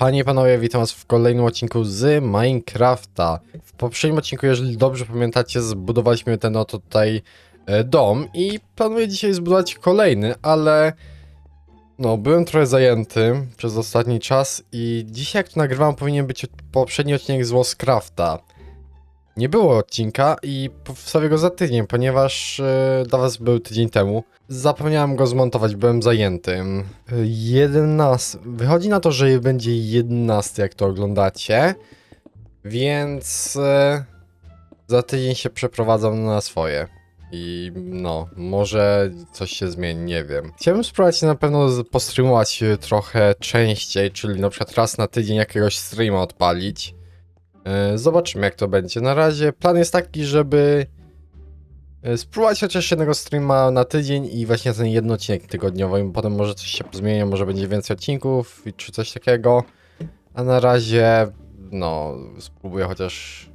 Panie i panowie, witam was w kolejnym odcinku z Minecrafta. W poprzednim odcinku, jeżeli dobrze pamiętacie, zbudowaliśmy ten oto tutaj e, dom i planuję dzisiaj zbudować kolejny, ale no, byłem trochę zajęty przez ostatni czas i dzisiaj jak to nagrywam powinien być poprzedni odcinek z Łoscrafta. Nie było odcinka i wstawię go za tydzień, ponieważ e, dla was był tydzień temu. Zapomniałem go zmontować, byłem zajęty. E, 11. Wychodzi na to, że będzie 11, jak to oglądacie. Więc e, za tydzień się przeprowadzam na swoje. I no, może coś się zmieni, nie wiem. Chciałbym spróbować na pewno postreamować e, trochę częściej, czyli na przykład raz na tydzień jakiegoś streama odpalić. E, Zobaczymy jak to będzie. Na razie plan jest taki, żeby e, spróbować chociaż jednego streama na tydzień i właśnie ten jeden odcinek tygodniowy. Potem może coś się zmieni, może będzie więcej odcinków czy coś takiego. A na razie, no, spróbuję chociaż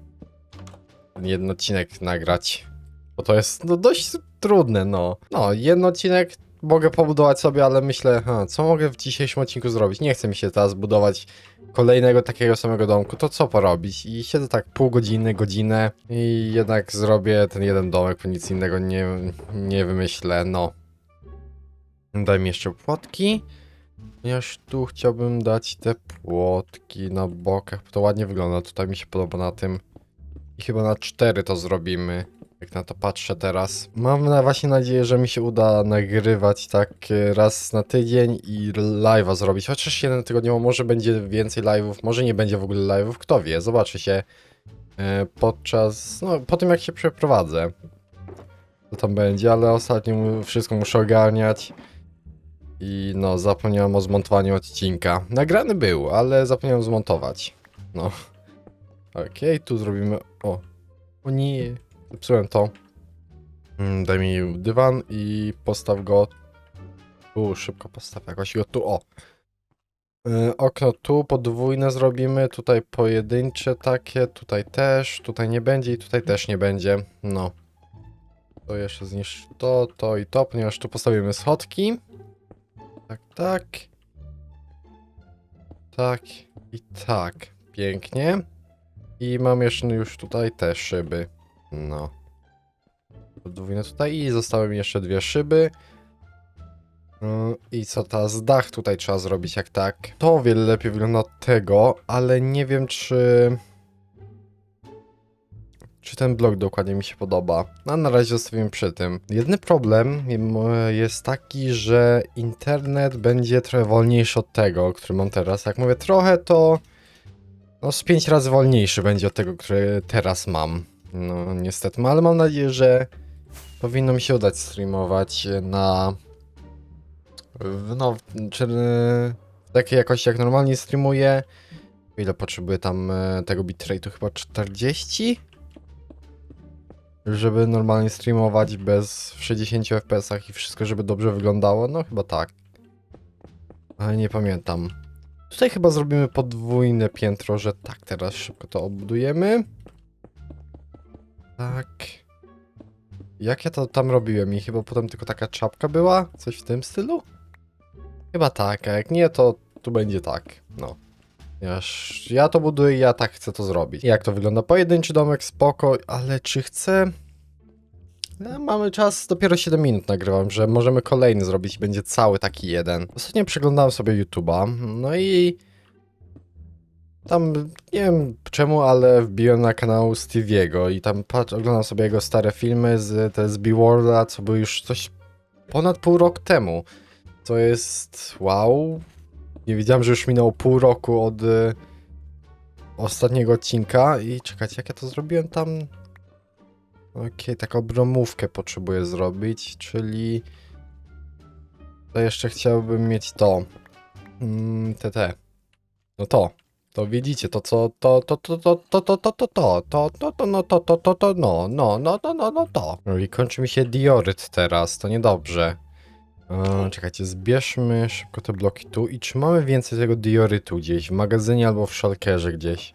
ten jeden odcinek nagrać. Bo to jest no, dość trudne, no. No, jeden odcinek mogę pobudować sobie, ale myślę, ha, co mogę w dzisiejszym odcinku zrobić? Nie chce mi się teraz budować kolejnego takiego samego domku, to co porobić? I siedzę tak pół godziny, godzinę i jednak zrobię ten jeden domek, bo nic innego nie, nie wymyślę, no. Daj mi jeszcze płotki. Ponieważ tu chciałbym dać te płotki na bokach, bo to ładnie wygląda, tutaj mi się podoba na tym. I chyba na cztery to zrobimy. Jak na to patrzę teraz. Mam na właśnie nadzieję, że mi się uda nagrywać tak raz na tydzień i live'a zrobić. Chociaż jeden tygodniowo, może będzie więcej live'ów, może nie będzie w ogóle live'ów, kto wie. Zobaczy się e, podczas, no po tym jak się przeprowadzę. Co tam będzie, ale ostatnio wszystko muszę ogarniać. I no, zapomniałem o zmontowaniu odcinka. Nagrany był, ale zapomniałem zmontować. No. Okej, tu zrobimy. O. O nie. Zepsułem to. Mm, Daj mi dywan i postaw go. Tu, szybko postaw jakoś go tu. O. Y, Okno tu podwójne zrobimy, tutaj pojedyncze takie, tutaj też, tutaj nie będzie i tutaj też nie będzie. No. To jeszcze zniszcz to, to i to, ponieważ tu postawimy schodki. Tak, tak. Tak i tak. Pięknie. I mam jeszcze już tutaj te szyby. No. Podwójne tutaj i zostały mi jeszcze dwie szyby. Mm, I co teraz? Dach tutaj trzeba zrobić jak tak. To o wiele lepiej wygląda od tego, ale nie wiem czy... Czy ten blok dokładnie mi się podoba. A na razie zostawimy przy tym. Jedyny problem jest taki, że internet będzie trochę wolniejszy od tego, który mam teraz. Jak mówię trochę, to no z 5 razy wolniejszy będzie od tego, który teraz mam. No niestety, no, ale mam nadzieję, że powinno mi się udać streamować na w, no, czy w takiej jakości jak normalnie streamuję. Ile potrzebuję tam e, tego bitrate'u? Chyba 40? Żeby normalnie streamować bez w 60 fps i wszystko, żeby dobrze wyglądało? No chyba tak. Ale nie pamiętam. Tutaj chyba zrobimy podwójne piętro, że tak, teraz szybko to obudujemy. Tak. Jak ja to tam robiłem i chyba potem tylko taka czapka była? Coś w tym stylu? Chyba tak, a jak nie, to tu będzie tak. No. Ponieważ ja to buduję, ja tak chcę to zrobić. Jak to wygląda? Pojedynczy domek, spoko, ale czy chcę... No, mamy czas, dopiero 7 minut nagrywam, że możemy kolejny zrobić, będzie cały taki jeden. Ostatnio przeglądałem sobie YouTube'a, no i tam nie wiem czemu, ale wbiłem na kanał Stevie'ego i tam patrz, oglądam sobie jego stare filmy z te z Beworlda, co był już coś ponad pół roku temu. To jest wow. Nie wiedziałem, że już minęło pół roku od y, ostatniego odcinka i czekajcie, jak ja to zrobiłem tam. Okej, taką bromówkę potrzebuję zrobić, czyli to jeszcze chciałbym mieć to. Mm, te. No to. To widzicie, to co, to, to, to, to, to, to, to, to, to, to, to, no, to, to, to, to, no, no, no, no, no, no, to. No i kończy mi się dioryt teraz, to niedobrze. E, czekajcie, zbierzmy szybko te bloki tu i czy mamy więcej tego diorytu gdzieś, w magazynie albo w szalkerze gdzieś?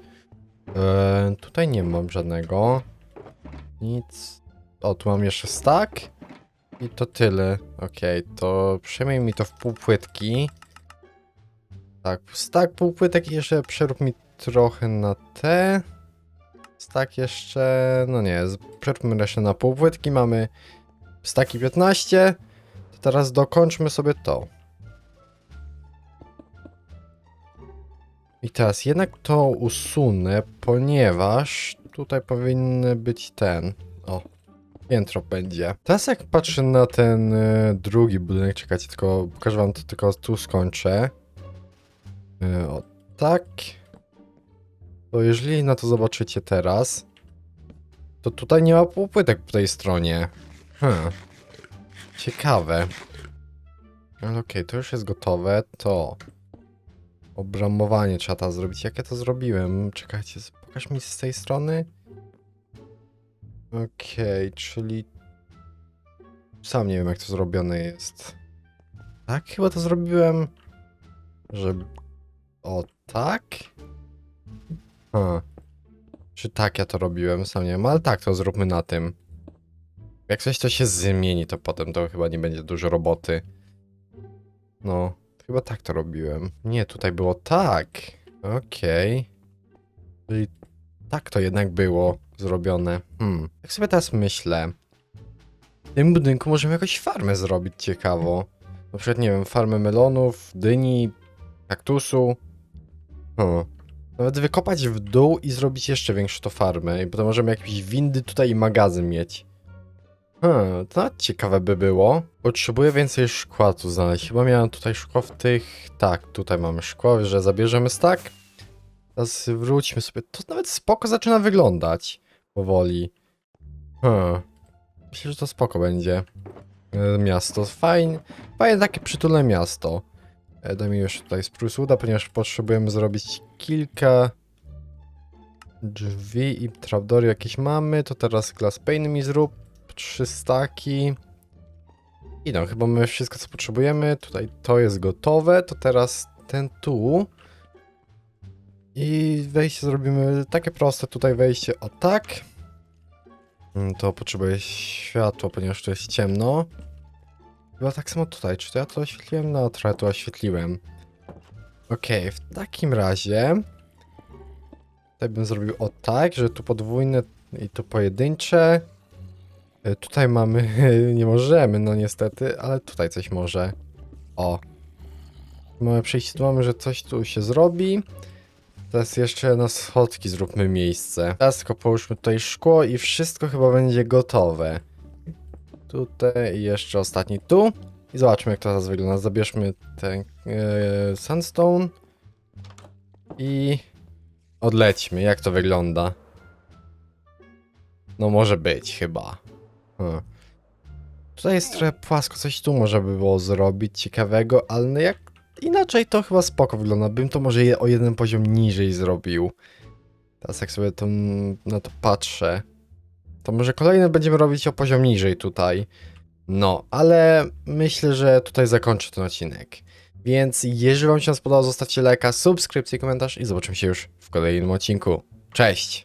E, tutaj nie mam żadnego. Nic. O, tu mam jeszcze stack. I to tyle. Okej, to przejmij mi to w pół płytki. Tak, stack półpłytek i jeszcze przerób mi trochę na te. Stack jeszcze, no nie, przeróbmy resztę na półpłytki. Mamy staki 15. To teraz dokończmy sobie to. I teraz jednak to usunę, ponieważ tutaj powinny być ten. O, piętro będzie. Teraz jak patrzę na ten y, drugi budynek, czekajcie, tylko pokażę wam to, tylko tu skończę. Y, o, tak. To jeżeli na to zobaczycie teraz, to tutaj nie ma półpłytek po tej stronie. Hmm. Ciekawe. Ale okej, to już jest gotowe, to... Obramowanie trzeba teraz zrobić. Jak ja to zrobiłem? Czekajcie, pokaż mi z tej strony. Okej, czyli... Sam nie wiem jak to zrobione jest. Tak, chyba to zrobiłem, że... O, tak? Ha. Czy tak ja to robiłem? Sam nie wiem, ale tak, to zróbmy na tym. Jak coś to się zmieni, to potem to chyba nie będzie dużo roboty. No, chyba tak to robiłem. Nie, tutaj było tak. Okej. Czyli tak to jednak było zrobione. Hmm. Jak sobie teraz myślę. W tym budynku możemy jakąś farmę zrobić ciekawo. Na przykład, nie wiem, farmę melonów, dyni, kaktusu. Hmm. Nawet wykopać w dół i zrobić jeszcze większą to farmę. I potem możemy jakieś windy tutaj i magazyn mieć. Hmm, to ciekawe by było. Potrzebuję więcej szkła tu znaleźć. Chyba miałem tutaj szkło w tych... Tak, tutaj mamy szkło, że zabierzemy stack. Teraz wróćmy sobie. To nawet spoko zaczyna wyglądać. Powoli. Hmm. Myślę, że to spoko będzie. E, Miasto. Fajnie. Fajne takie przytulne miasto. E, Daj mi już tutaj spruce wooda, ponieważ potrzebujemy zrobić kilka drzwi i trapdory jakieś mamy. To teraz glass pane mi zrób. Trzy staki. I no, chyba mamy wszystko co potrzebujemy. Tutaj to jest gotowe. To teraz ten tu. I wejście zrobimy takie proste. Tutaj wejście o tak. Mm, To potrzebuję światła, ponieważ tu jest ciemno. Chyba tak samo tutaj. Czy to ja to oświetliłem? No, trochę to oświetliłem. Okej, w takim razie... Tutaj bym zrobił o tak, że tu podwójne i tu pojedyncze. E, Tutaj mamy... Nie możemy, no niestety, ale tutaj coś może. O. Mamy przejście, tu mamy, że coś tu się zrobi. Teraz jeszcze na schodki zróbmy miejsce. Teraz tylko połóżmy tutaj szkło i wszystko chyba będzie gotowe. Tutaj i jeszcze ostatni tu. I zobaczmy jak to teraz wygląda. Zabierzmy ten e, sandstone. I odlećmy, jak to wygląda. No może być chyba. Hmm. Tutaj jest trochę płasko, coś tu może by było zrobić ciekawego, ale no jak inaczej to chyba spoko wygląda. Bym to może je o jeden poziom niżej zrobił. Teraz jak sobie to, na to patrzę, to może kolejne będziemy robić o poziom niżej tutaj. No, ale myślę, że tutaj zakończę ten odcinek. Więc jeżeli wam się spodobał, zostawcie lajka, subskrypcję, komentarz i zobaczymy się już w kolejnym odcinku. Cześć!